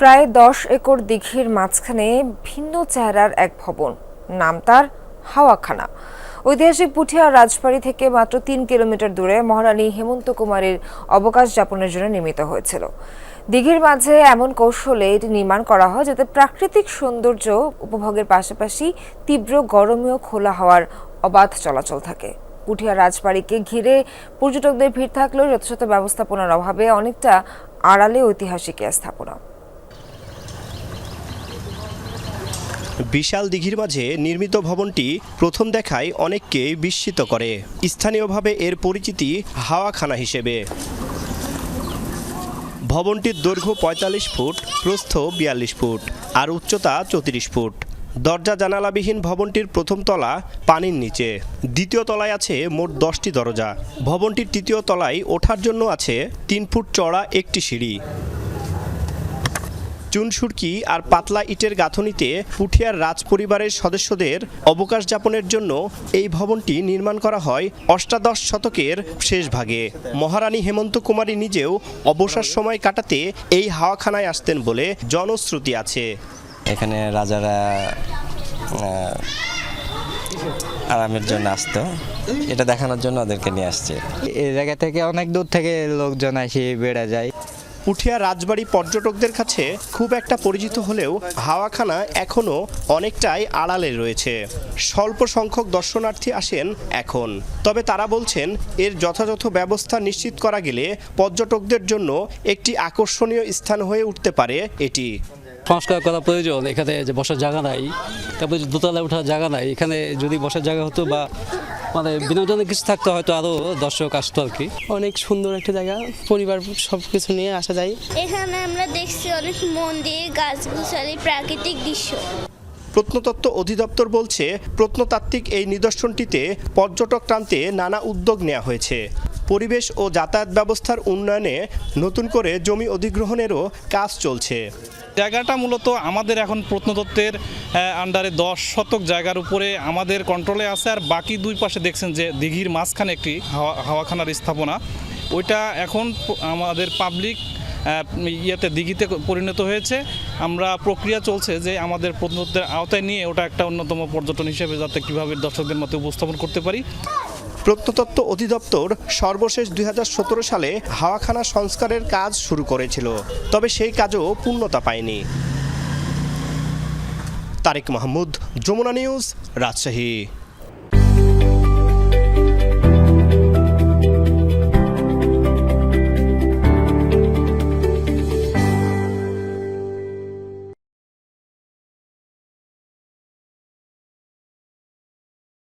প্রায় দশ একর দীঘির মাঝখানে ভিন্ন চেহারার এক ভবন। নাম তার হাওয়াখানা। ঐতিহাসিক পুঠিয়া রাজবাড়ি থেকে মাত্র তিন কিলোমিটার দূরে মহারানী হেমন্ত কুমারের অবকাশ যাপনের জন্য নির্মিত হয়েছিল। দিঘির মাঝে এমন কৌশলে এটি নির্মাণ করা হয় যাতে প্রাকৃতিক সৌন্দর্য উপভোগের পাশাপাশি তীব্র গরমেও খোলা হওয়ার অবাধ চলাচল থাকে। পুঠিয়া রাজবাড়িকে ঘিরে পর্যটকদের ভিড় থাকলেও যথাযথ ব্যবস্থাপনার অভাবে অনেকটা আড়ালে ঐতিহাসিক স্থাপনা। বিশাল দিঘির মাঝে নির্মিত ভবনটি প্রথম দেখায় অনেককে বিস্মিত করে। স্থানীয়ভাবে এর পরিচিতি হাওয়াখানা হিসেবে। ভবনটির দৈর্ঘ্য পঁয়তাল্লিশ ফুট, প্রস্থ বিয়াল্লিশ ফুট, আর উচ্চতা চৌত্রিশ ফুট। দরজা জানালাবিহীন ভবনটির প্রথম তলা পানির নিচে। দ্বিতীয় তলায় আছে মোট দশটি দরজা। ভবনটির তৃতীয় তলায় ওঠার জন্য আছে তিন ফুট চড়া একটি সিঁড়ি। চুনসুরকি আর পাতলা ইটের গাঁথনিতে পুঠিয়ার রাজ পরিবারের সদস্যদের অবকাশ যাপনের জন্য এই ভবনটি নির্মাণ করা হয় অষ্টাদশ শতকের শেষ ভাগে। মহারানী হেমন্ত কুমারী নিজেও অবসর সময় কাটাতে এই হাওয়াখানায় আসতেন বলে জনশ্রুতি আছে। এখানে রাজারা আরামের জন্য আসতো। এটা দেখানোর জন্য ওদেরকে নিয়ে আসছে। এই জায়গা থেকে অনেক দূর থেকে লোকজন আসে বেড়া যায়। পুঠিয়া রাজবাড়ি পর্যটকদের কাছে খুব একটা পরিচিত হলেও হাওয়াখানা এখনও অনেকটাই আড়ালে রয়েছে। স্বল্প সংখ্যক দর্শনার্থী আসেন এখন। তবে তারা বলছেন, এর যথাযথ ব্যবস্থা নিশ্চিত করা গেলে পর্যটকদের জন্য একটি আকর্ষণীয় স্থান হয়ে উঠতে পারে এটি। সংস্কার করা প্রয়োজন। এখানে যে বসার জায়গা নাই, তারপরে দোতলায় ওঠার জায়গা নাই। এখানে যদি বসার জায়গা হতো বা মানে বিনোদনের কিছু থাকতে হয়তো আরও দর্শক আসতো আর কি। অনেক সুন্দর একটা জায়গা পরিবার সব কিছু নিয়ে আসা যায়। এখানে আমরা দেখছি অনেক মন্দির গাছগুছালি প্রাকৃতিক দৃশ্য। প্রত্নতত্ত্ব অধিদপ্তর বলছে প্রত্নতাত্ত্বিক এই নিদর্শনটিতে পর্যটক টানতে নানা উদ্যোগ নেওয়া হয়েছে। পরিবেশ ও যাতায়াত ব্যবস্থার উন্নয়নে নতুন করে জমি অধিগ্রহণেরও কাজ চলছে। জায়গাটা মূলত আমাদের এখন প্রত্নতত্ত্বের আন্ডারে দশ শতক জায়গার উপরে আমাদের কন্ট্রোলে আছে আর বাকি দুই পাশে দেখছেন যে দিঘির মাঝখানে একটি হাওয়া, হাওয়াখানার স্থাপনা। ওইটা এখন আমাদের পাবলিক ইয়েতে দিঘিতে পরিণত হয়েছে। আমরা প্রক্রিয়া চলছে যে আমাদের প্রত্নতত্ত্বের আওতায় নিয়ে ওটা একটা অন্যতম পর্যটন হিসেবে যাতে কীভাবে দর্শকদের মধ্যে উপস্থাপন করতে পারি। প্রত্নতত্ত্ব অধিদপ্তর সর্বশেষ দুই হাজার সতেরো সালে হাওয়াখানা সংস্কারের কাজ শুরু করেছিল, তবে সেই কাজও পূর্ণতা পায়নি। তারেক মাহমুদ, যমুনা নিউজ, রাজশাহী।